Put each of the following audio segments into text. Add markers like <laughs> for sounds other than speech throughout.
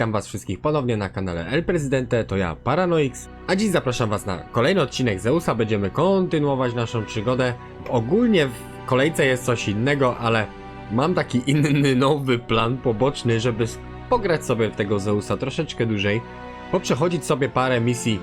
witam was wszystkich ponownie na kanale El Presidente, to ja Paranoix, a dziś zapraszam was na kolejny odcinek Zeusa, będziemy kontynuować naszą przygodę. Ogólnie w kolejce jest coś innego, ale mam taki <laughs> inny, nowy plan poboczny, żeby pograć sobie w tego Zeusa troszeczkę dłużej, poprzechodzić sobie parę misji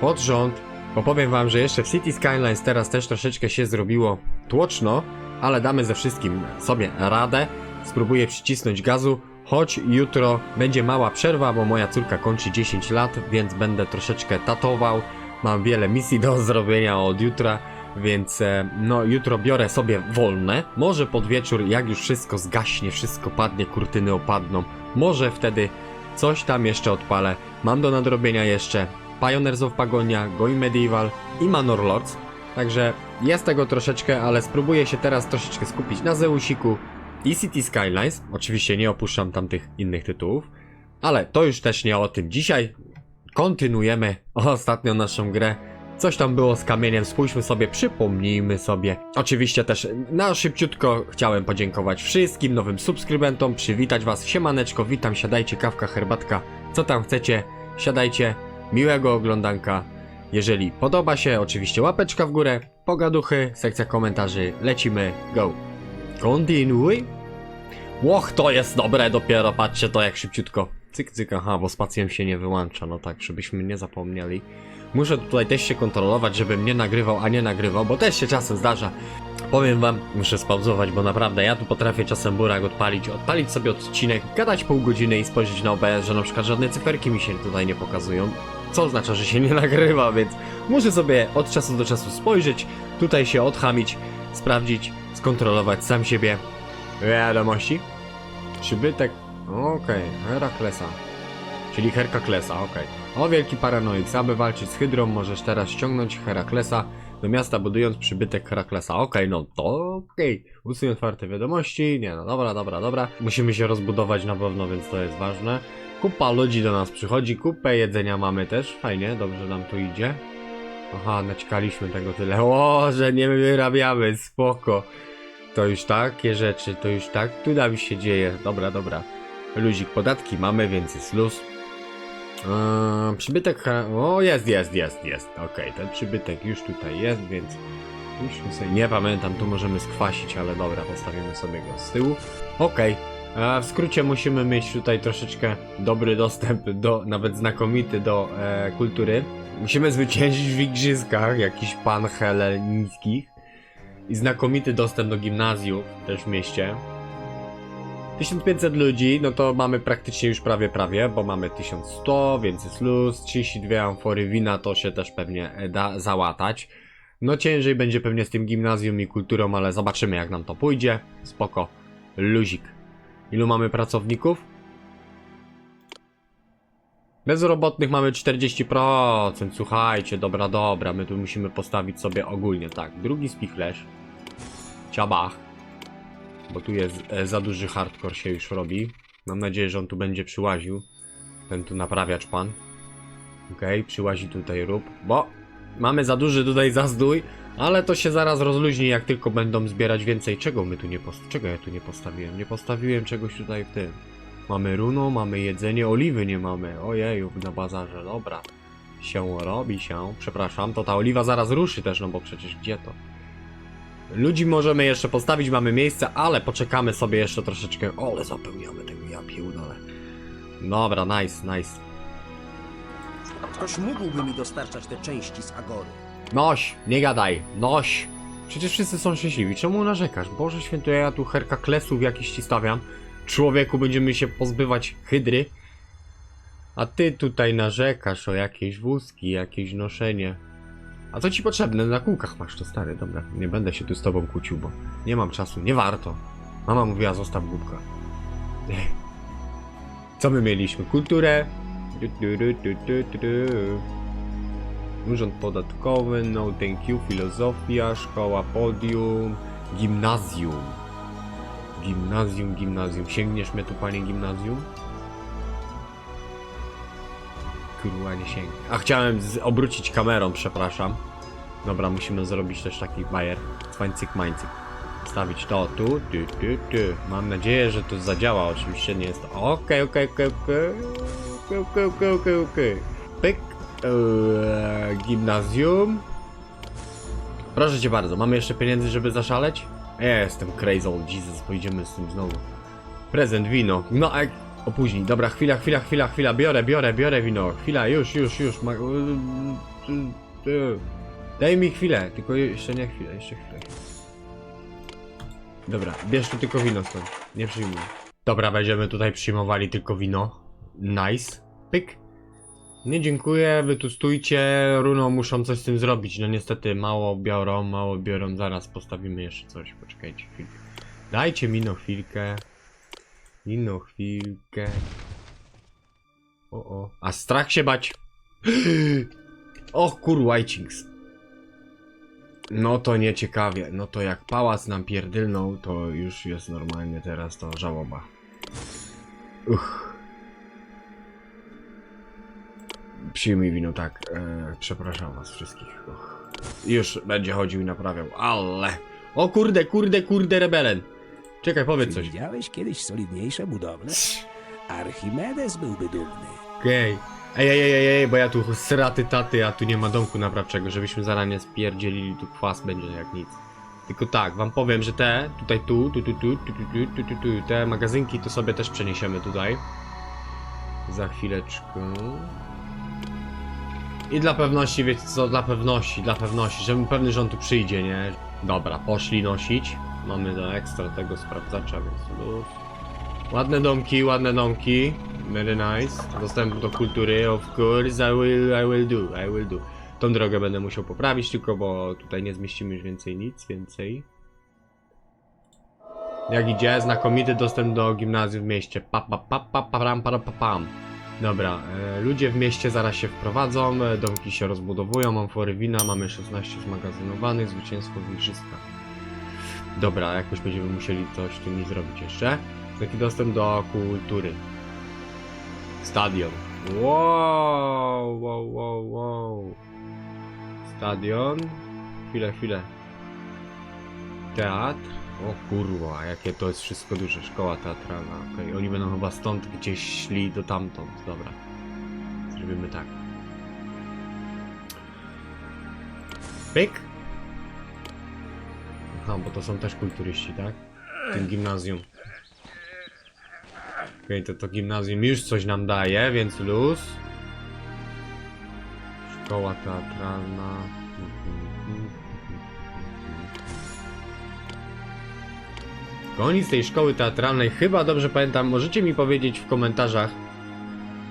pod rząd, bo powiem wam, że jeszcze w City Skylines teraz też troszeczkę się zrobiło tłoczno, ale damy ze wszystkim sobie radę. Spróbuję przycisnąć gazu, choć jutro będzie mała przerwa, bo moja córka kończy 10 lat, więc będę troszeczkę tatował. Mam wiele misji do <laughs> zrobienia od jutra, więc e, no jutro biorę sobie wolne. Może pod wieczór, jak już wszystko zgaśnie, wszystko padnie, kurtyny opadną, może wtedy coś tam jeszcze odpalę. Mam do nadrobienia jeszcze Pioneers of Pagonia, Going Medieval i Manor Lords. Także jest tego troszeczkę, ale spróbuję się teraz troszeczkę skupić na Zeusiku i City Skylines. Oczywiście nie opuszczam tamtych innych tytułów, ale to już też nie o tym. Dzisiaj kontynuujemy ostatnio naszą grę. Coś tam było z kamieniem, spójrzmy sobie, przypomnijmy sobie. Oczywiście też na szybciutko chciałem podziękować wszystkim nowym subskrybentom, przywitać was, siemaneczko, witam, siadajcie, kawka, herbatka, co tam chcecie, siadajcie, miłego oglądanka. Jeżeli podoba się, oczywiście łapeczka w górę, pogaduchy, sekcja komentarzy, lecimy, go. Kontynuuj. Łoch, to jest dobre dopiero, patrzcie to jak szybciutko. Cyk, cyk, aha, bo spacjem się nie wyłącza, no tak, żebyśmy nie zapomnieli. Muszę tutaj też się kontrolować, żebym nie nagrywał, a nie nagrywał, bo też się czasem zdarza. Powiem wam, muszę spauzować, bo naprawdę ja tu potrafię czasem burak odpalić, odpalić sobie odcinek, gadać pół godziny i spojrzeć na OBS, że na przykład żadne cyferki mi się tutaj nie pokazują. Co oznacza, że się nie <laughs> nagrywa, więc muszę sobie od czasu do czasu spojrzeć, tutaj się odchamić, sprawdzić, skontrolować sam siebie. Wiadomości. Przybytek. Okej, Heraklesa. Czyli Herkaklesa, okej. O wielki paranoik, aby walczyć z Hydrą, możesz teraz ściągnąć Heraklesa do miasta, budując przybytek Heraklesa. Okej, no to okej. Usuń otwarte wiadomości. Nie, no dobra, dobra, dobra. Musimy się rozbudować na pewno, więc to jest ważne. Kupa ludzi do nas przychodzi, kupę jedzenia mamy też. Fajnie, dobrze nam tu idzie. Aha, naćkaliśmy tego tyle. <laughs> O, że nie wyrabiamy, spoko. To już takie rzeczy, to już tak. Tu nam się dzieje. Dobra, dobra. Luzik, podatki mamy, więc jest luz. Eee, przybytek. O, jest, jest, jest, jest. Okej, ten przybytek już tutaj jest, więc. Już sobie nie pamiętam, tu możemy skwasić, ale dobra, postawimy sobie go z tyłu. Okej. E, W skrócie musimy mieć tutaj troszeczkę dobry dostęp do, nawet znakomity do e, kultury. Musimy zwyciężyć w igrzyskach, jakiś pan helenickich. I znakomity dostęp do gimnazjum też w mieście. 1500 ludzi, no to mamy praktycznie już prawie prawie, bo mamy 1100, więc jest luz, 32 amfory wina to się też pewnie da załatać. No ciężej będzie pewnie z tym gimnazjum i kulturą, ale zobaczymy jak nam to pójdzie. Spoko. Luzik. Ilu mamy pracowników? Bezrobotnych mamy 40%, słuchajcie, dobra, dobra, my tu musimy postawić sobie ogólnie, tak, drugi spichlerz, ciabach, bo tu jest e, za duży hardcore się już robi, mam nadzieję, że on tu będzie przyłaził, ten tu naprawiacz pan, okej, przyłazi tutaj rób, bo mamy za duży tutaj zazdój, ale to się zaraz rozluźni, jak tylko będą zbierać więcej, czego my tu nie post... czego ja tu nie postawiłem, nie postawiłem czegoś tutaj w tym, Mamy runo, mamy jedzenie, oliwy nie mamy. Ojeju, na bazarze, dobra. Się robi się. Przepraszam, to ta oliwa zaraz ruszy też, no bo przecież gdzie to? Ludzi możemy jeszcze postawić, mamy miejsce, ale poczekamy sobie jeszcze troszeczkę. O, ale zapełniamy tego, ja pierdolę. Dobra, nice, nice. Ktoś mógłby mi dostarczać te części z Agory. Noś, nie gadaj, noś. Przecież wszyscy są szczęśliwi, czemu narzekasz? Boże święty, ja tu herka klesów jakiś ci stawiam. Człowieku, będziemy się pozbywać hydry. A ty tutaj narzekasz o jakieś wózki, jakieś noszenie. A co ci potrzebne? Na kółkach masz to stary, dobra. Nie będę się tu z tobą kłócił, bo nie mam czasu, nie warto. Mama mówiła, zostaw głupka. <laughs> Co my mieliśmy? Kulturę. Du, du, du, du, du, du. Urząd podatkowy, no thank you, filozofia, szkoła podium, gimnazjum. Gimnazjum, gimnazjum. Sięgniesz mnie tu, panie gimnazjum? Kurwa, nie. A chciałem obrócić kamerą, przepraszam. Dobra, musimy zrobić też taki bajer. Cwańcyk, mańcyk. Stawić to tu, tu, tu, tu. Mam nadzieję, że to zadziała. Oczywiście nie jest to. Okej, okej, okej. Okej, okej, okej, okej, okej. Pyk. Eee, gimnazjum. Proszę cię bardzo, mamy jeszcze pieniędzy, żeby zaszaleć? Ja jestem crazy old Jesus, pojedziemy z tym znowu. Prezent, wino. No, a jak... Opóźnij. Dobra, chwila, chwila, chwila, chwila. Biorę, biorę, biorę wino. Chwila, już, już, już. Ma... Daj mi chwilę, tylko jeszcze nie chwilę, jeszcze chwilę. Dobra, bierz tu tylko wino stąd. Nie przyjmuj. Dobra, będziemy tutaj przyjmowali tylko wino. Nice. Pyk. Nie dziękuję, wy tu stójcie, Runo muszą coś z tym zrobić. No niestety mało biorą, mało biorą, zaraz postawimy jeszcze coś, poczekajcie chwilkę. Dajcie mi no chwilkę. No chwilkę. O o. A strach się bać. <gasps> Och kurwa, Jinx. No to nieciekawie. No to jak pałac nam pierdylnął, to już jest normalnie teraz to żałoba. Uch. Przyjmij wino, tak. E, przepraszam was wszystkich. Uch. Już będzie chodził i naprawiał, ale... O kurde, kurde, kurde, rebelen. Czekaj, powiedz coś. Widziałeś kiedyś solidniejsze budowle? Archimedes byłby dumny. Okej. Ej, ej, ej, ej, bo ja tu sraty taty, a tu nie ma domku naprawczego, żebyśmy zaraz nie spierdzielili, tu kwas będzie jak nic. Tylko tak, wam powiem, że te, tutaj tu, tu, tu, tu, tu, tu, tu, tu, tu, tu te magazynki to sobie też przeniesiemy tutaj. Za chwileczkę. I dla pewności, wiecie co, dla pewności, dla pewności, żebym pewny, że on tu przyjdzie, nie? Dobra, poszli nosić. Mamy do ekstra tego sprawdzacza, więc luz. Ładne domki, ładne domki. Very nice. Dostęp do kultury, of course, I will, I will do, I will do. Tą drogę będę musiał poprawić tylko, bo tutaj nie zmieścimy już więcej nic, więcej. Jak idzie? Znakomity dostęp do gimnazjum w mieście. Pa, pa, pa, pa, pa, pam, pa, pa, pam. Dobra, e, ludzie w mieście zaraz się wprowadzą, e, domki się rozbudowują, amfory wina, mamy 16 zmagazynowanych, zwycięstwo w igrzyskach. Dobra, jakoś będziemy musieli coś z tymi zrobić jeszcze. Taki dostęp do kultury. Stadion. Wow, wow, wow, wow. Stadion. Chwilę, chwilę. Teatr. O kurwa, jakie to jest wszystko duże. Szkoła teatralna. Okej, oni będą chyba stąd gdzieś szli do tamtąd. Dobra. Zrobimy tak. Pyk. Aha, bo to są też kulturyści, tak? W tym gimnazjum. Okej, to to gimnazjum już coś nam daje, więc luz. Szkoła teatralna. Oni z tej szkoły teatralnej, chyba dobrze pamiętam, możecie mi powiedzieć w komentarzach,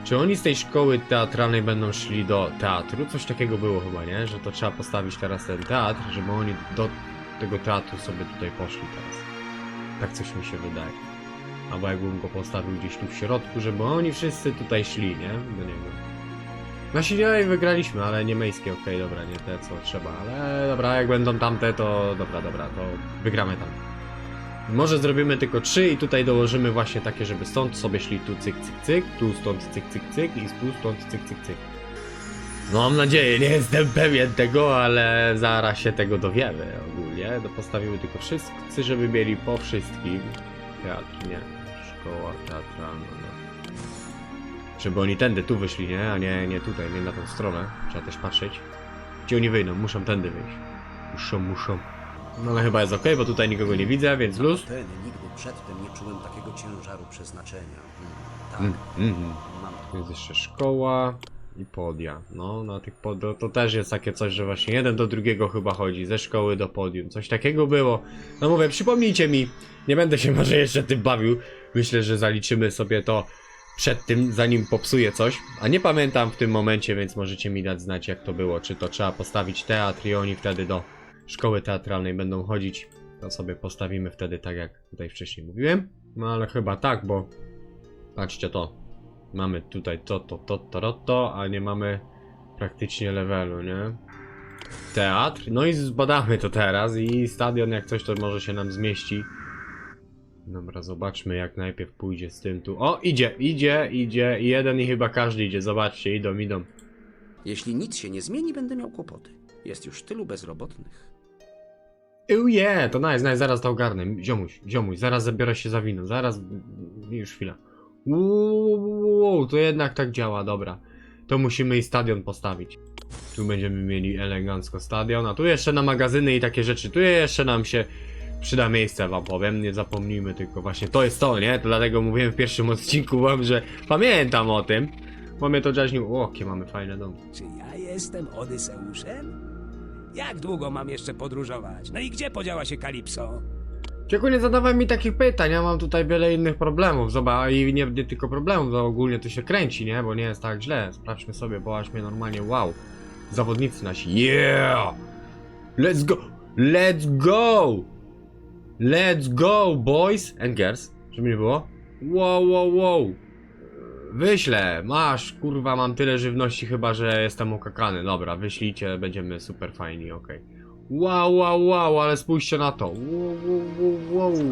czy oni z tej szkoły teatralnej będą szli do teatru? Coś takiego było chyba, nie? Że to trzeba postawić teraz ten teatr, żeby oni do tego teatru sobie tutaj poszli teraz. Tak coś mi się wydaje. Albo jakbym go postawił gdzieś tu w środku, żeby oni wszyscy tutaj szli, nie? Do niego. No dalej wygraliśmy, ale nie mejskie, okej, dobra, nie te co trzeba, ale dobra, jak będą tamte, to dobra, dobra, to wygramy tam. Może zrobimy tylko trzy i tutaj dołożymy właśnie takie, żeby stąd sobie szli tu cyk, cyk, cyk, tu stąd cyk, cyk, cyk i tu stąd cyk, cyk, cyk. No mam nadzieję, nie jestem pewien tego, ale zaraz się tego dowiemy ogólnie. To postawimy tylko wszyscy, żeby mieli po wszystkim. Teatr, nie. Szkoła teatralna, no. Żeby oni tędy tu wyszli, nie? A nie, nie tutaj, nie na tą stronę. Trzeba też patrzeć. Gdzie oni wyjdą? Muszą tędy wyjść. Muszą, muszą. No ale chyba jest ok, bo tutaj nikogo nie widzę, więc luz. Ten nigdy przedtem nie czułem takiego ciężaru przeznaczenia. Hmm, tak, Mm, mm. jest jeszcze szkoła i podia. No, na tych pod... to też jest takie coś, że właśnie jeden do drugiego chyba chodzi, ze szkoły do podium. Coś takiego było. No mówię, przypomnijcie mi, nie będę się <laughs> może jeszcze tym bawił. Myślę, że zaliczymy sobie to przed tym, zanim popsuję coś. A nie pamiętam w tym momencie, więc możecie mi dać znać, jak to było. Czy to trzeba postawić teatr i oni wtedy do szkoły teatralnej będą chodzić. To sobie postawimy wtedy tak, jak tutaj wcześniej mówiłem. No ale chyba tak, bo patrzcie to. Mamy tutaj to, to, to, to, to, to, a nie mamy praktycznie levelu, nie? Teatr, no i zbadamy to teraz i stadion jak coś to może się nam zmieści. Dobra, zobaczmy jak najpierw pójdzie z tym tu. O, idzie, idzie, idzie, jeden i chyba każdy idzie, zobaczcie, idą, idą. Jeśli nic się nie zmieni, będę miał kłopoty. Jest już tylu bezrobotnych. Oh yeah, to nice, nice, zaraz to ogarnę. Ziomuś, ziomuś, zaraz zabiorę się za wino, zaraz, już chwila. Uuu, to jednak tak działa, dobra. To musimy i stadion postawić. Tu będziemy mieli elegancko stadion, a tu jeszcze na magazyny i takie rzeczy. Tu jeszcze nam się przyda miejsce, wam powiem. Nie zapomnijmy tylko właśnie, to jest to, nie? To dlatego mówiłem w pierwszym odcinku wam, że pamiętam o tym. Mnie to jaźnił. O, jakie mamy fajne domy. Czy ja jestem Odyseuszem? Jak długo mam jeszcze podróżować? No i gdzie podziała się Kalipso? Cieku, nie zadawaj mi takich pytań, ja mam tutaj wiele innych problemów, zobacz, i nie, nie tylko problemów, to ogólnie to się kręci, nie, bo nie jest tak źle, sprawdźmy sobie, bo aż mnie normalnie, wow, zawodnicy nasi, yeah, let's go, let's go, let's go, boys and girls, żeby nie było, wow, wow, wow, wyślę, masz, kurwa, mam tyle żywności chyba, że jestem okakany, dobra, wyślijcie, będziemy super fajni, okej. Wow, wow, wow, ale spójrzcie na to. Wow, wow, wow, wow.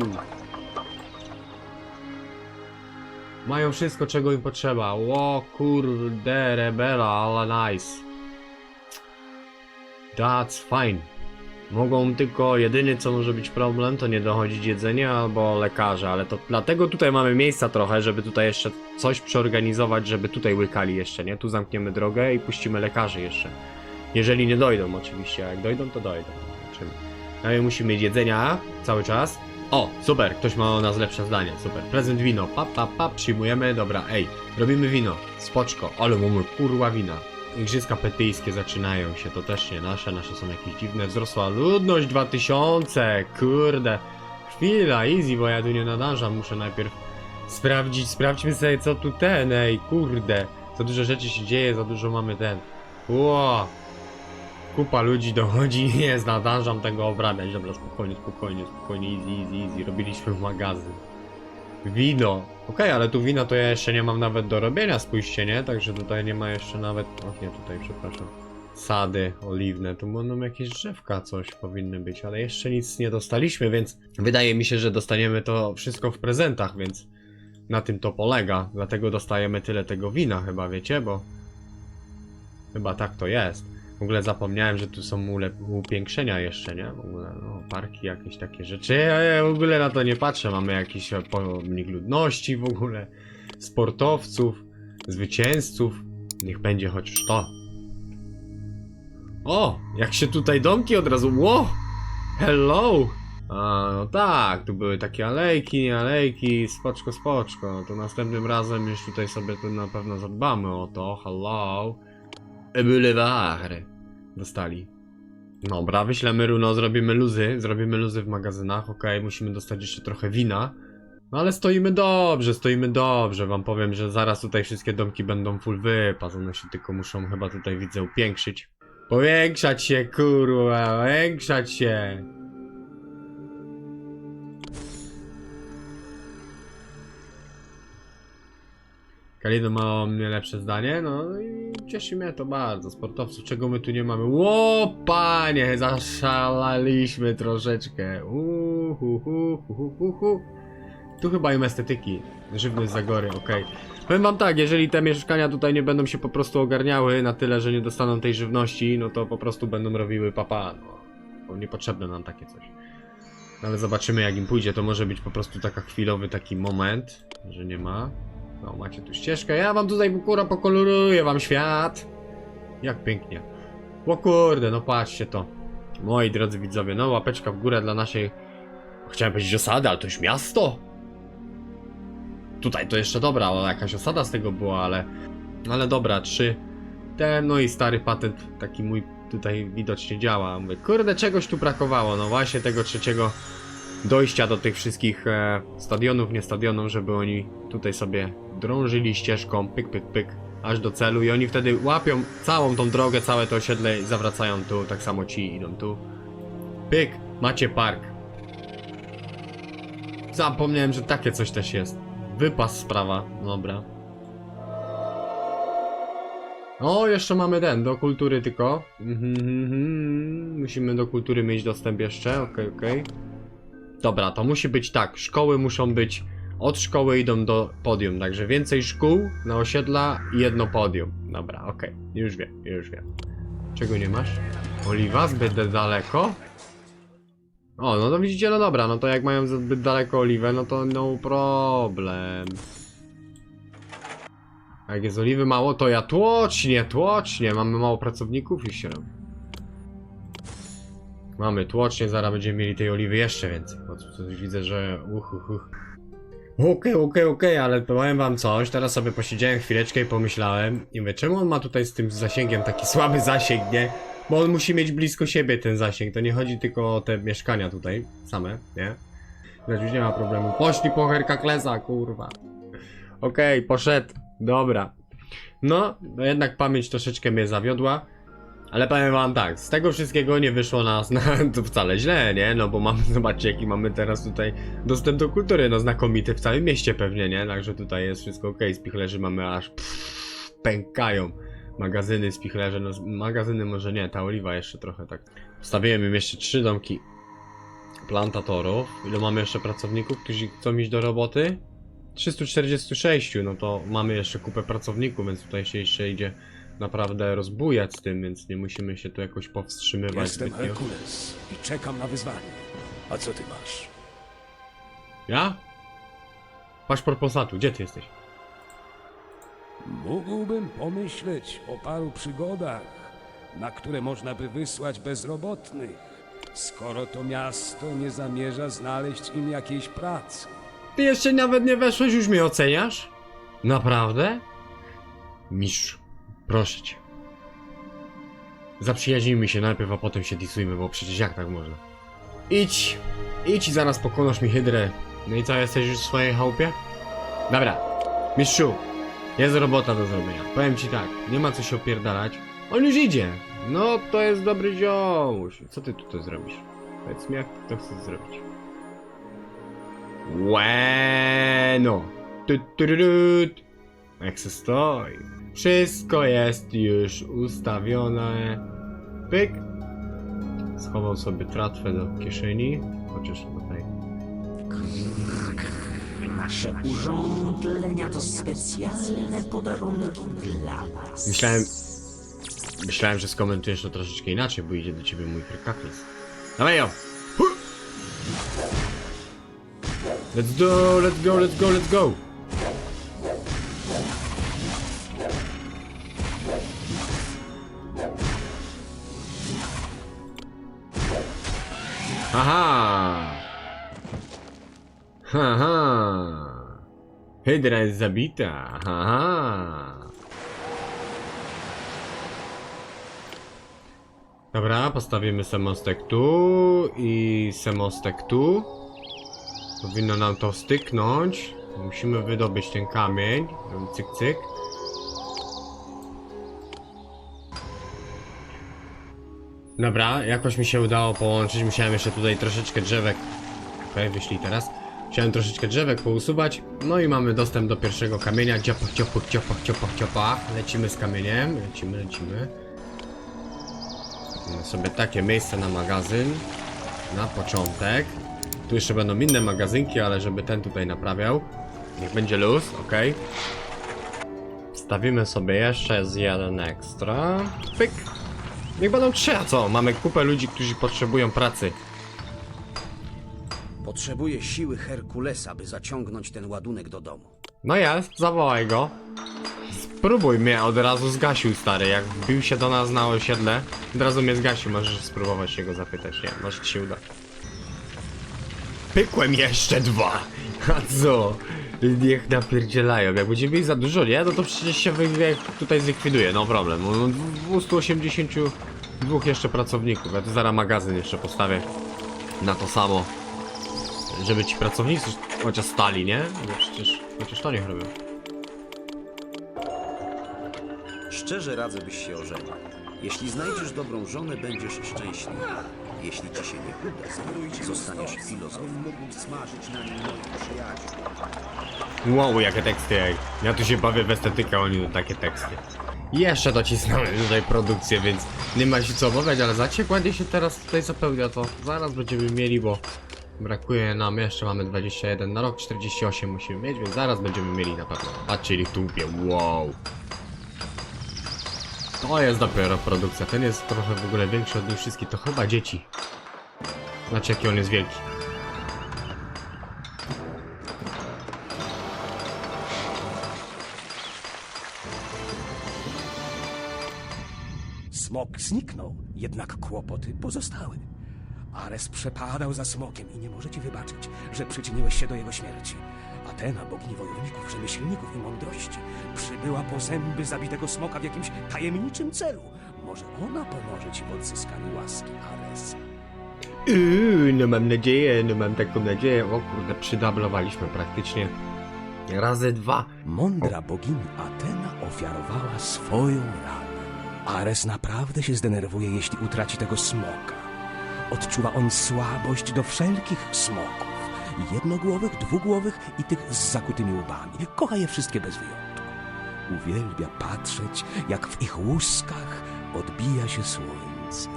Mają wszystko, czego im potrzeba. O kurde, rebela, ale nice. That's fine. Mogą tylko, jedyny co może być problem, to nie dochodzić jedzenia albo lekarze, ale to dlatego tutaj mamy miejsca trochę, żeby tutaj jeszcze coś przeorganizować, żeby tutaj łykali jeszcze, nie? Tu zamkniemy drogę i puścimy lekarzy jeszcze. Jeżeli nie dojdą oczywiście, a jak dojdą, to dojdą. Zobaczymy. No i musimy mieć jedzenia cały czas. O, super, ktoś ma o nas lepsze zdanie, super. Prezent wino, pap, pap, pap, przyjmujemy, dobra, ej, robimy wino, spoczko, ale mamy kurwa wina. Igrzyska petyjskie zaczynają się, to też nie nasze, nasze są jakieś dziwne. Wzrosła ludność 2000, kurde. Chwila, easy, bo ja tu nie nadążam, muszę najpierw sprawdzić, sprawdźmy sobie co tu ten, ej, kurde. Za dużo rzeczy się dzieje, za dużo mamy ten. Ło, Kupa ludzi dochodzi, <laughs> nie nadążam tego obrabiać. Dobra, spokojnie, spokojnie, spokojnie, easy, easy, easy. Robiliśmy magazyn. Wino. Okej, ale tu wina to ja jeszcze nie mam nawet do robienia, spójrzcie, nie? Także tutaj nie ma jeszcze nawet... Och nie, tutaj, przepraszam. Sady oliwne, tu będą jakieś drzewka, coś powinny być, ale jeszcze nic nie dostaliśmy, więc wydaje mi się, że dostaniemy to wszystko w prezentach, więc na tym to polega. Dlatego dostajemy tyle tego wina chyba, wiecie, bo... Chyba tak to jest. W ogóle zapomniałem, że tu są upiększenia jeszcze, nie? W ogóle, no, parki, jakieś takie rzeczy. Ja, ja w ogóle na to nie patrzę. Mamy jakiś pomnik ludności w ogóle, sportowców, zwycięzców. Niech będzie chociaż to. O! Jak się tutaj domki od razu... Ło! Hello! A, no tak, tu były takie alejki, nie alejki, spoczko, spoczko. To następnym razem już tutaj sobie tu na pewno zadbamy o to. Hello! Boulevard dostali. Dobra, wyślemy runo, zrobimy luzy, zrobimy luzy w magazynach, okej, musimy dostać jeszcze trochę wina. No ale stoimy dobrze, stoimy dobrze, wam powiem, że zaraz tutaj wszystkie domki będą full wypas, one się tylko muszą chyba tutaj widzę upiększyć. Powiększać się, kurwa, powiększać się. Kalido ma o mnie lepsze zdanie, no i cieszy mnie to bardzo. Sportowców, czego my tu nie mamy? Ło, panie, zaszalaliśmy troszeczkę. Uhu, hu, hu. Tu chyba im estetyki. Żywność Zagory, okej. Powiem wam tak, jeżeli te mieszkania tutaj nie będą się po prostu ogarniały na tyle, że nie dostaną tej żywności, no to po prostu będą robiły papa. No, bo niepotrzebne nam takie coś. No ale zobaczymy jak im pójdzie, to może być po prostu taka chwilowy taki moment, że nie ma. No, macie tu ścieżkę. Ja wam tutaj kura pokoloruję wam świat. Jak pięknie. O kurde, no patrzcie to. Moi drodzy widzowie, no łapeczka w górę dla naszej... Chciałem powiedzieć osady, ale to już miasto. Tutaj to jeszcze dobra, jakaś osada z tego była, ale... Ale dobra, trzy. Ten, no i stary patent, taki mój tutaj widocznie działa. Mówię, kurde, czegoś tu brakowało. No właśnie tego trzeciego dojścia do tych wszystkich e, stadionów, nie stadionów, żeby oni tutaj sobie drążyli ścieżką, pyk, pyk, pyk, aż do celu i oni wtedy łapią całą tą drogę, całe to osiedle i zawracają tu, tak samo ci idą tu. Pyk, macie park. Zapomniałem, że takie coś też jest. Wypas sprawa, dobra. O, jeszcze mamy ten, do kultury tylko. Mhm, mhm, mhm. Musimy do kultury mieć dostęp jeszcze, okej, okej. Dobra, to musi być tak. Szkoły muszą być. Od szkoły idą do podium, także więcej szkół na osiedla i jedno podium. Dobra, okej. Już wiem, już wiem. Czego nie masz? Oliwa zbyt daleko? O, no to widzicie, no dobra, no to jak mają zbyt daleko oliwę, no to no problem. Jak jest oliwy mało, to ja tłocznie, tłocznie, mamy mało pracowników i się. Mamy tłocznie, zaraz będziemy mieli tej oliwy jeszcze więcej. Bo tu widzę, że uch, uch, uch. Okej, okej, okej, ale powiem wam coś, teraz sobie posiedziałem chwileczkę i pomyślałem i mówię, czemu on ma tutaj z tym zasięgiem taki słaby zasięg, nie? Bo on musi mieć blisko siebie ten zasięg, to nie chodzi tylko o te mieszkania tutaj, same, nie? Więc już nie ma problemu. Poszli po Herkaklesa, kurwa. Okej, poszedł, dobra. No jednak pamięć troszeczkę mnie zawiodła. Ale powiem wam tak, z tego wszystkiego nie wyszło nas na, <laughs> to wcale źle, nie? No bo mamy, <laughs> zobaczcie jaki mamy teraz tutaj dostęp do kultury, no znakomity w całym mieście pewnie, nie? Także tutaj jest wszystko ok, spichlerzy mamy aż pff, pękają. Magazyny, spichlerze, no magazyny może nie, ta oliwa jeszcze trochę tak. Wstawiłem jeszcze trzy domki plantatorów. Ile mamy jeszcze pracowników, którzy chcą iść do roboty? 346, no to mamy jeszcze kupę pracowników, więc tutaj się jeszcze idzie naprawdę rozbujać z tym, więc nie musimy się tu jakoś powstrzymywać Jestem zbytnio. Herkules i czekam na wyzwanie. A co ty masz? Ja? Paszport Polsatu, gdzie ty jesteś? Mógłbym pomyśleć o paru przygodach, na które można by wysłać bezrobotnych, skoro to miasto nie zamierza znaleźć im jakiejś pracy. Ty jeszcze nawet nie weszłeś, już mnie oceniasz? Naprawdę? Mistrz, proszę cię. Zaprzyjaźnijmy się najpierw, a potem się disujmy, bo przecież jak tak można? Idź, idź i zaraz pokonasz mi hydrę. No i co, jesteś już w swojej chałupie? Dobra, mistrzu, jest robota do zrobienia. Powiem ci tak, nie ma co się opierdalać. On już idzie. No, to jest dobry ziomuś. Co ty tutaj zrobisz? Powiedz mi, jak to chcesz zrobić. Bueno. Tu, tu, tu. Wszystko jest już ustawione. Pyk. Schował sobie tratwę do kieszeni. Chociaż tutaj. Nasze urządzenia to specjalne podarunki dla was. Myślałem... Myślałem, że skomentujesz to troszeczkę inaczej, bo idzie do ciebie mój Herkakles. Dawaj ją! Let's go, let's go, let's go, let's go! Aha! Haha! Hydra jest zabita! Haha! Dobra, postawimy semostek tu i semostek tu. Powinno nam to styknąć. Musimy wydobyć ten kamień. Cyk, cyk. Dobra, jakoś mi się udało połączyć. Musiałem jeszcze tutaj troszeczkę drzewek. Okej, wyślij teraz. Musiałem troszeczkę drzewek pousuwać. No i mamy dostęp do pierwszego kamienia. Ciopach, ciopach, ciopach, ciopach, ciopach. Lecimy z kamieniem. Lecimy, lecimy. Mamy sobie takie miejsce na magazyn. Na początek. Tu jeszcze będą inne magazynki, ale żeby ten tutaj naprawiał. Niech będzie luz, ok. Wstawimy sobie jeszcze z jeden ekstra. Pyk. Niech będą trzy, a co? Mamy kupę ludzi, którzy potrzebują pracy. Potrzebuję siły Herkulesa, by zaciągnąć ten ładunek do domu. No jest, zawołaj go. Spróbuj mnie, od razu zgasił stary. Jak wbił się do nas na osiedle, od razu mnie zgasił. Możesz spróbować się go zapytać. Nie, może ci się uda. Pykłem jeszcze dwa! A co? Niech napierdzielają. Jak będzie mieli za dużo, nie? No to przecież się tutaj zlikwiduje, no problem. No, 282 jeszcze pracowników. Ja tu zaraz magazyn jeszcze postawię na to samo. Żeby ci pracownicy chociaż stali, nie? No przecież, chociaż to niech robią. Szczerze radzę, byś się ożenił. Jeśli znajdziesz dobrą żonę, będziesz szczęśliwy. Jeśli ci się nie uda, zostaniesz filozofem. Mógł smażyć na nim moich przyjaciół. Wow, jakie teksty, ej. Ja tu się bawię w estetykę, oni tu takie teksty. Jeszcze docisnąłem tutaj produkcję, więc nie ma się co obawiać, ale zaciek ładnie się teraz tutaj zapełnia, to zaraz będziemy mieli, bo brakuje nam, jeszcze mamy 21 na rok, 48 musimy mieć, więc zaraz będziemy mieli na pewno. Patrzcie, ich tu wow. To jest dopiero produkcja, ten jest trochę w ogóle większy od nich wszystkich, to chyba dzieci. Znaczy jaki on jest wielki. Smok zniknął, jednak kłopoty pozostały. Ares przepadał za smokiem i nie może ci wybaczyć, że przyczyniłeś się do jego śmierci. Atena, bogini wojowników, rzemieślników i mądrości, przybyła po zęby zabitego smoka w jakimś tajemniczym celu. Może ona pomoże ci w odzyskaniu łaski Ares. Yy, no mam nadzieję, no mam taką nadzieję. O kurde, przydablowaliśmy praktycznie razy dwa. Mądra bogini Atena ofiarowała swoją radę. Ares naprawdę się zdenerwuje, jeśli utraci tego smoka. Odczuwa on słabość do wszelkich smoków. Jednogłowych, dwugłowych i tych z zakutymi łbami. Kocha je wszystkie bez wyjątku. Uwielbia patrzeć, jak w ich łuskach odbija się słońce.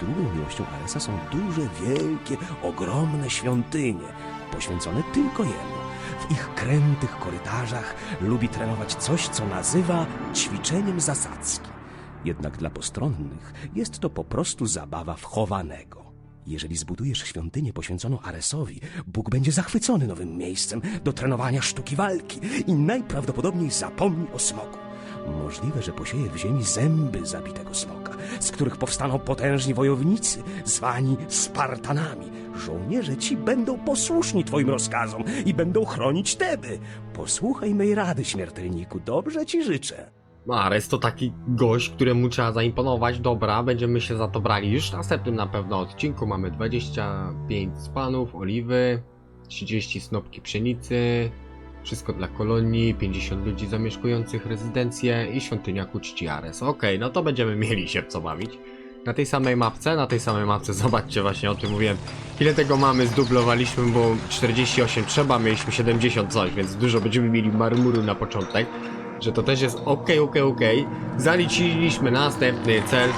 Drugą miłością Aresa są duże, wielkie, ogromne świątynie, poświęcone tylko jemu. W ich krętych korytarzach lubi trenować coś, co nazywa ćwiczeniem zasadzki. Jednak dla postronnych jest to po prostu zabawa w chowanego. Jeżeli zbudujesz świątynię poświęconą Aresowi, Bóg będzie zachwycony nowym miejscem do trenowania sztuki walki i najprawdopodobniej zapomni o smoku. Możliwe, że posieje w ziemi zęby zabitego smoka, z których powstaną potężni wojownicy, zwani Spartanami. Żołnierze ci będą posłuszni twoim rozkazom i będą chronić Teby. Posłuchaj mej rady, śmiertelniku, dobrze ci życzę. Ares to taki gość, któremu trzeba zaimponować. Dobra, będziemy się za to brali. Już w następnym na pewno odcinku mamy 25 spanów, oliwy, 30 snopki pszenicy, wszystko dla kolonii, 50 ludzi zamieszkujących rezydencję i świątynia ku czci Ares. Okej, no to będziemy mieli się co bawić. Na tej samej mapce, na tej samej mapce, <laughs> zobaczcie właśnie o tym mówiłem. Ile tego mamy, zdublowaliśmy, bo 48 trzeba, mieliśmy 70 coś, więc dużo będziemy mieli marmuru na początek że to też jest ok, ok, ok. Zaliczyliśmy następny cel.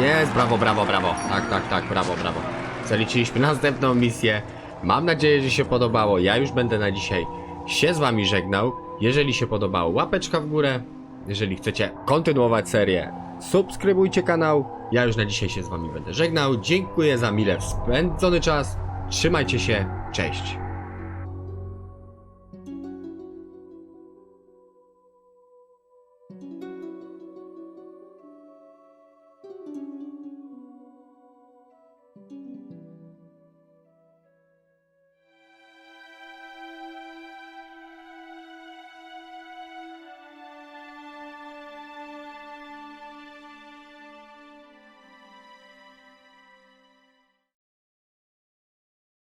Jest, brawo, brawo, brawo. Tak, tak, tak, brawo, brawo. Zaliczyliśmy następną misję. Mam nadzieję, że się podobało. Ja już będę na dzisiaj się z wami żegnał. Jeżeli się podobało, łapeczka w górę. Jeżeli chcecie kontynuować serię, subskrybujcie kanał. Ja już na dzisiaj się z wami będę żegnał. Dziękuję za mile spędzony czas. Trzymajcie się. Cześć.